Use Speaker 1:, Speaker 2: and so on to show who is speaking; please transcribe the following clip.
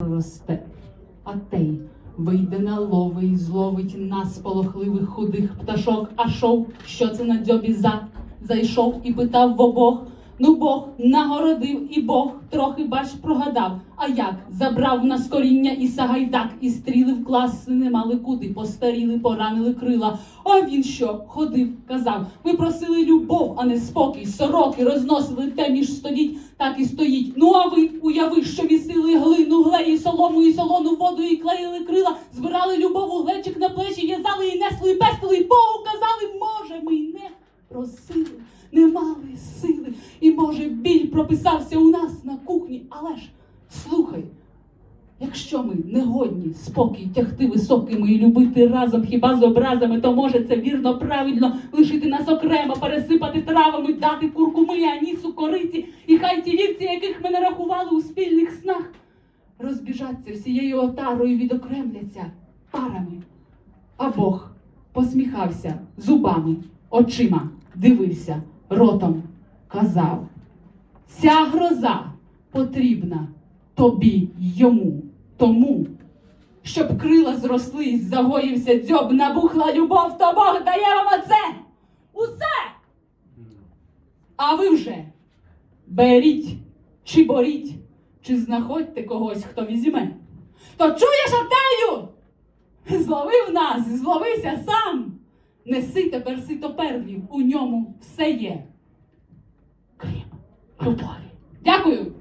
Speaker 1: росте. А тей вийде на лови і зловить нас полохливих худих пташок. А шов, що це на дзьобі за? Зайшов і питав в обох. Ну Бог нагородив, і Бог трохи бач прогадав. А як забрав нас коріння і сагайдак, і стріли в класи не мали куди, постаріли, поранили крила. А він що ходив, казав. Ви просили любов, а не спокій. Сороки розносили те між століть, так і стоїть. Ну а ви уяви, що місили глеї, солому і солону воду, і клеїли крила, збирали любов у глечик на плечі, в'язали і несли, і пестили, і Богу казали, може, ми й не просили, не мали сили. І може біль прописався у нас на кухні, але ж слухай. Якщо ми не годні спокій тягти високими і любити разом хіба з образами, то може це вірно, правильно лишити нас окремо, пересипати травами, дати куркуми, анісу, кориці, і хай ті вівці, яких ми нарахували у спільних снах, розбіжаться всією отарою, відокремляться парами. А Бог посміхався зубами, очима, дивився, ротом казав. Ця гроза потрібна тобі йому, тому, щоб крила зрослись, загоївся дзьоб, набухла любов, то Бог дає вам оце! Усе! А ви вже беріть чи боріть, чи знаходьте когось, хто візьме. То чуєш, Атею? Зловив нас, зловися сам. Неси тепер сито перлів, у ньому все є. Крім любові. Дякую.